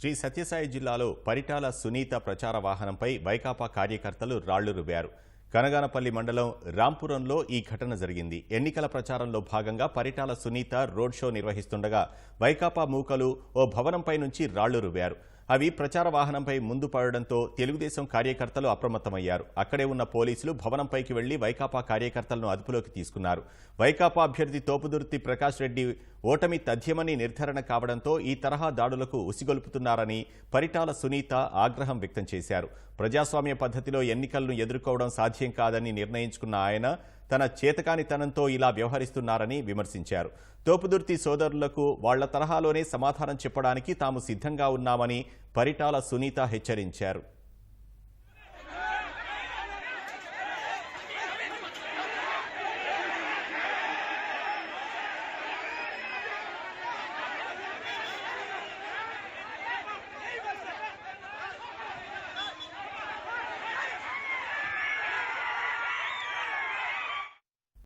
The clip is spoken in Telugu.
శ్రీ సత్యసాయి జిల్లాలో పరిటాల సునీత ప్రచార వాహనంపై వైకాపా కార్యకర్తలు రాళ్ళు రువ్వారు. కనగానపల్లి మండలం రాంపురంలో ఈ ఘటన జరిగింది. ఎన్నికల ప్రచారంలో భాగంగా పరిటాల సునీత రోడ్ షో నిర్వహిస్తుండగా వైకాపా మూకలు ఓ భవనంపై నుంచి రాళ్ళు రువ్వారు. అవి ప్రచార వాహనంపై ముందు పడడంతో తెలుగుదేశం కార్యకర్తలు అప్రమత్తమయ్యారు. అక్కడే ఉన్న పోలీసులు భవనంపైకి వెళ్ళి వైకాపా కార్యకర్తలను అదుపులోకి తీసుకున్నారు. వైకాపా అభ్యర్థి తోపుదుర్తి ప్రకాష్ రెడ్డి ఓటమి తథ్యమని నిర్ధారణ కావడంతో ఈ తరహా దాడులకు ఉసిగొల్పుతున్నారని పరిటాల సునీత ఆగ్రహం వ్యక్తం చేశారు. ప్రజాస్వామ్య పద్ధతిలో ఎన్నికలను ఎదుర్కోవడం సాధ్యం కాదని నిర్ణయించుకున్న ఆయన తన చేతకానితనంతో ఇలా వ్యవహరిస్తున్నారని విమర్శించారు. తోపుదుర్తి సోదరులకు వాళ్ళ తరహాలోనే సమాధానం చెప్పడానికి తాము సిద్ధంగా ఉన్నామని పరిటాల సునీత హెచ్చరించారు.